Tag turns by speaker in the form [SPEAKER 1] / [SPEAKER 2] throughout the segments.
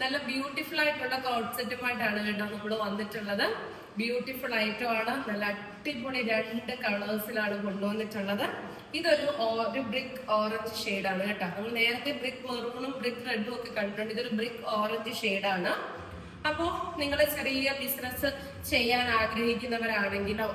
[SPEAKER 1] നല്ല ബ്യൂട്ടിഫുൾ ആയിട്ടുള്ള കോട്ട് സെറ്റുമായിട്ടാണ് കേട്ടോ നമ്മൾ വന്നിട്ടുള്ളത്. ബ്യൂട്ടിഫുൾ ഐറ്റം ആണ്. നല്ല അടിപൊളി രണ്ട് കളേഴ്സിലാണ് കൊണ്ടുവന്നിട്ടുള്ളത്. ഇതൊരു ഒരു ബ്രിക്ക് ഓറഞ്ച് ഷെയ്ഡാണ് കേട്ടോ. നമ്മൾ നേരത്തെ ബ്രിക്ക് മെറൂണും ബ്രിക്ക് റെഡും ഒക്കെ കണ്ടിട്ടുണ്ട്. ഇതൊരു ബ്രിക്ക് ഓറഞ്ച് ഷെയ്ഡാണ് അപ്പോൾ നിങ്ങൾ ചെറിയ ബിസിനസ് ചെയ്യാൻ ആഗ്രഹിക്കുന്നവരാണെങ്കിലോ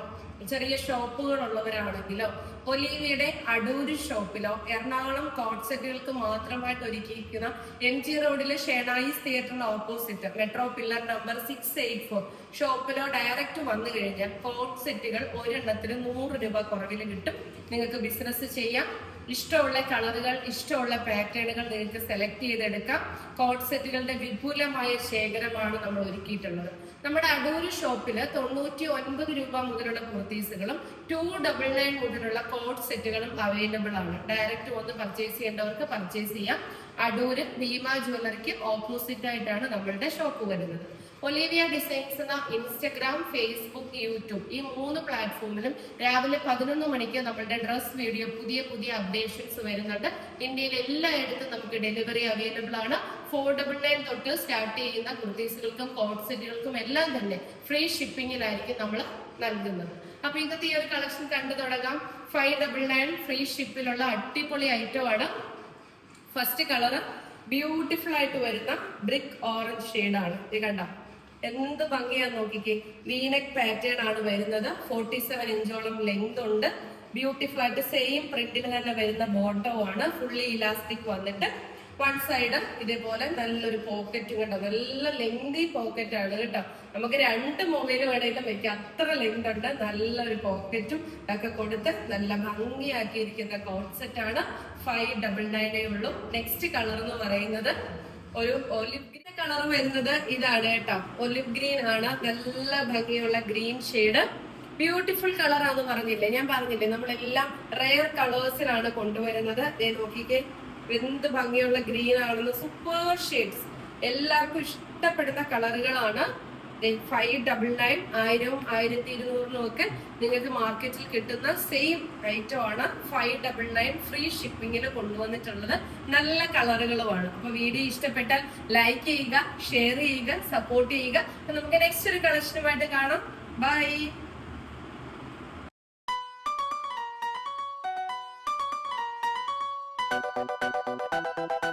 [SPEAKER 1] ചെറിയ ഷോപ്പുകൾ ഉള്ളവരാണെങ്കിലോ ഒലീവിയുടെ അടൂര് ഷോപ്പിലോ എറണാകുളം കോൺസെറ്റുകൾക്ക് സെറ്റുകൾക്ക് മാത്രമായിട്ട് ഒരുക്കിയിരിക്കുന്ന എം ജി റോഡിലെ Shenoys തിയേറ്ററിന് opposite metro pillar number six eight four ഷോപ്പിലോ direct വന്നു കഴിഞ്ഞാൽ കോട്ട് സെറ്റുകൾ ഒരെണ്ണത്തിന് നൂറ് രൂപ കുറവിൽ കിട്ടും. നിങ്ങൾക്ക് ബിസിനസ് ചെയ്യാം. ഇഷ്ടമുള്ള കളറുകൾ ഇഷ്ടമുള്ള പാറ്റേണുകൾ നിങ്ങൾക്ക് സെലക്ട് ചെയ്തെടുക്കാം. കോട്ട് സെറ്റുകളുടെ വിപുലമായ ശേഖരമാണ് നമ്മൾ ഒരുക്കിയിട്ടുള്ളത്. നമ്മുടെ അടൂര് ഷോപ്പിൽ തൊണ്ണൂറ്റി ഒൻപത് രൂപ മുതലുള്ള കുർത്തീസുകളും ടു ഡബിൾ നയൻ മുതലുള്ള കോഡ് സെറ്റുകളും അവൈലബിൾ ആണ്. ഡയറക്റ്റ് വന്ന് പർച്ചേസ് ചെയ്യേണ്ടവർക്ക് പർച്ചേസ് ചെയ്യാം. അടൂര് ഭീമ ജ്വല്ലറിക്ക് ഓപ്പോസിറ്റ് ആയിട്ടാണ് നമ്മളുടെ ഷോപ്പ് വരുന്നത്. ഒലീവിയ ഡിസൈൻസ് എന്ന ഇൻസ്റ്റഗ്രാം ഫേസ്ബുക്ക് യൂട്യൂബ് ഈ മൂന്ന് പ്ലാറ്റ്ഫോമിലും രാവിലെ പതിനൊന്ന് മണിക്ക് നമ്മളുടെ ഡ്രസ് വീഡിയോ പുതിയ പുതിയ അപ്ഡേഷൻസ് വരുന്നുണ്ട്. ഇന്ത്യയിൽ എല്ലായിടത്തും നമുക്ക് ഡെലിവറി അവൈലബിൾ ആണ്. ഫോർ ഡബിൾ നയൻ തൊട്ട് സ്റ്റാർട്ട് ചെയ്യുന്ന കുർത്തീസുകൾക്കും കോട്ട് സെറ്റുകൾക്കും എല്ലാം തന്നെ ഫ്രീ ഷിപ്പിങ്ങിലായിരിക്കും നമ്മൾ നൽകുന്നത്. അപ്പൊ ഇന്നത്തെ ഈ ഒരു കളക്ഷൻ കണ്ടു തുടങ്ങാം. ഫൈവ് ഡബിൾ നയൻ ഫ്രീ ഷിപ്പിലുള്ള അടിപൊളി ഐറ്റം ആണ് ഫസ്റ്റ് കളർ ബ്യൂട്ടിഫുൾ ആയിട്ട് വരുന്ന ബ്രിക്ക് ഓറഞ്ച് ഷെയ്ഡാണ് ഇത് കണ്ട? എന്ത് ഭംഗിയാ നോക്കിക്കേ. വീനെക് പാറ്റേൺ ആണ് വരുന്നത്. ഫോർട്ടി സെവൻ ഇഞ്ചോളം ലെങ്ത് ഉണ്ട്. ബ്യൂട്ടിഫുൾ ആയിട്ട് സെയിം പ്രിന്റിൽ തന്നെ വരുന്ന ബോട്ടോ ആണ്. ഫുള്ളി ഇലാസ്റ്റിക് വന്നിട്ട് വൺ സൈഡും ഇതേപോലെ നല്ലൊരു പോക്കറ്റ് കേട്ടോ നല്ല ലെങ്തി പോക്കറ്റ് ആണ് കേട്ടോ. നമുക്ക് രണ്ട് മൊബൈൽ വേണമെങ്കിലും വെക്കാം. അത്ര ലെങ്ത് ഉണ്ട്. നല്ലൊരു പോക്കറ്റും ഒക്കെ കൊടുത്ത് നല്ല ഭംഗിയാക്കിയിരിക്കുന്ന കോൺസെപ്റ്റ് ആണ് ഫൈവ് ഡബിൾ നയനേ ഉള്ളൂ. നെക്സ്റ്റ് കളർ എന്ന് പറയുന്നത് ഒരു ഒലിവ് ഗ്രീൻ കളർ വരുന്നത് ഇതാണ് കേട്ടോ. ഒലിവ് ഗ്രീൻ ആണ്. നല്ല ഭംഗിയുള്ള ഗ്രീൻ ഷെയ്ഡ് ബ്യൂട്ടിഫുൾ കളർ ആണെന്ന് പറഞ്ഞില്ലേ? ഞാൻ പറഞ്ഞില്ലേ? നമ്മളെല്ലാം റെയർ കളേഴ്സിലാണ് കൊണ്ടുവരുന്നത്. നോക്കിക്കേ. എന്ത് ഭംഗിയുള്ള ഗ്രീൻ ആണെന്ന് സൂപ്പർ ഷെയ്ഡ്സ് എല്ലാവർക്കും ഇഷ്ടപ്പെടുന്ന കളറുകളാണ്. ഫൈവ് ഡബിൾ നയൻ ആയിരവും ആയിരത്തി ഇരുന്നൂറിനും ഒക്കെ നിങ്ങൾക്ക് മാർക്കറ്റിൽ കിട്ടുന്ന സെയിം ഐറ്റം ആണ് ഫൈവ് ഡബിൾ നയൻ ഫ്രീ ഷിപ്പിങ്ങിൽ കൊണ്ടുവന്നിട്ടുള്ളത്. നല്ല കളറുകളുമാണ്. അപ്പൊ വീഡിയോ ഇഷ്ടപ്പെട്ടാൽ ലൈക്ക് ചെയ്യുക ഷെയർ ചെയ്യുക സപ്പോർട്ട് ചെയ്യുക. നമുക്ക് നെക്സ്റ്റ് ഒരു കളക്ഷനുമായിട്ട് കാണാം. Bye
[SPEAKER 2] Thank you.